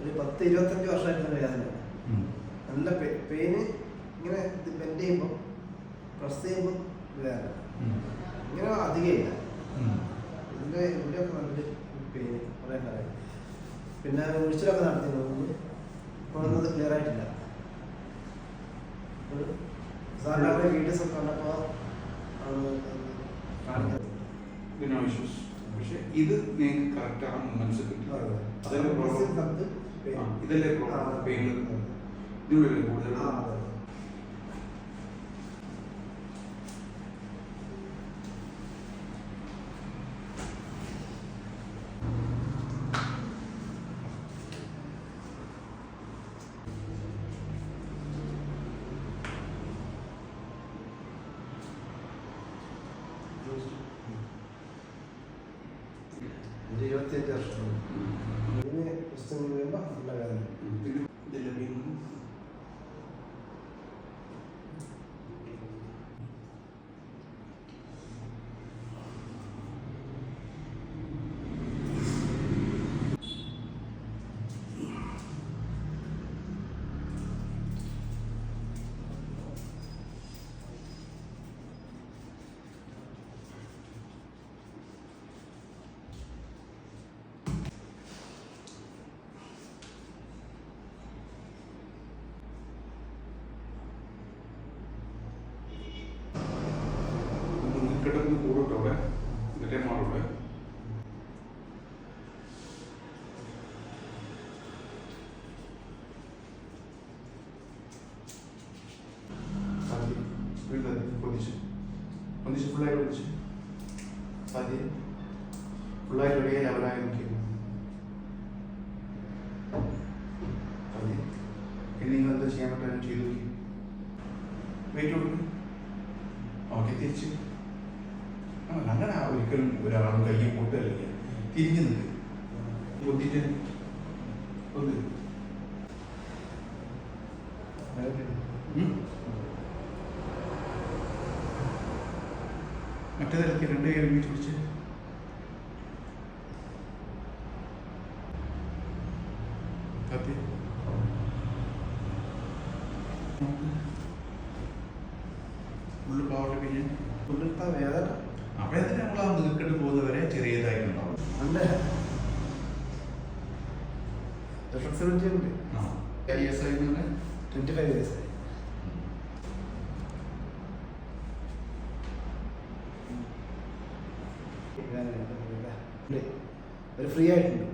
ഒരു പത്ത് ഇരുപത്തഞ്ച് വർഷമായിട്ട് വേദന ഉം. നല്ല പെയിന് ഇങ്ങനെ ഇത് ബെൻഡ് ചെയ്യുമ്പോൾ പ്രസ് ചെയ്യുമ്പോൾ വേദന ഇങ്ങനെ അധികമില്ല ഇതിന്റെ ഇതിന്റെ ഇവിടെയൊക്കെ നല്ലൊരു പെയിന് കുറേ കാലം പിന്നെ ഒഴിച്ചിലൊക്കെ നടത്തിയിരുന്നു. അത് ക്ലിയർ ആയിട്ടില്ല. സാറിന് അവരുടെ വീഡിയോസ് ഒക്കെ കണ്ടപ്പോൾ കാണിക്കുന്നത് പിന്നെ. പക്ഷെ ഇത് നിങ്ങൾക്ക് കറക്റ്റ് ആണെന്ന് മനസ്സിലാക്കി അതെ. അതല്ലേ പ്രോബ്ലം സ്ഥലത്ത് pain. ആ, ഇതല്ലേ ആ, പ്രോബ്ലം അതെ. പെയിൻ ഇതിനുള്ളിൽ കൂടുതൽ ആ, അതെ. ഒരു ഇരുപത്തിയഞ്ച് വർഷം ഇതിന് പുസ്തകം കഴിയുമ്പോൾ നല്ല വേദന ഇത് ഇതല്ലേ പെയിൻ കിടന്ന് കൂടോടെ എന്നിട്ടേ മാറൂടെ പൊതിച്ച് ഫുള്ളായിട്ട് പൊതിച്ച് സാധ്യ ഫുള്ളായിട്ട് ഒരേ ലെവലായി നിൽക്കുന്നു സാധ്യ ഇനി നിങ്ങൾ എന്താ ചെയ്യാൻ പറ്റുക ചെയ്തു വെയിറ്റ് കൊടുക്കും. ഓക്കെ തിരിച്ച്. അങ്ങനെ ഒരിക്കലും ഒരാളും കയ്യിൽ പൊട്ടല്ല തിരിഞ്ഞു നിൽക്കും. മറ്റേ തരത്തിൽ രണ്ട് കയറി ചോദിച്ച് പിടിച്ച്. കത്തി. ഉള്ളു പാവട്ടെ പിന്നെ ഉള്ളിലത്തെ വേദന. വരെ പോകുന്നവരെ ചെറിയതായിട്ടുണ്ടാവും. നല്ല ഫ്ലെക്സിബിലിറ്റി ഉണ്ട്. ആ. ഐ എസ് ഐ തന്നെ ട്വന്റി ഫൈവ് ഇയേഴ്സായി ഒരു ഫ്രീ ആയിട്ടുണ്ട്.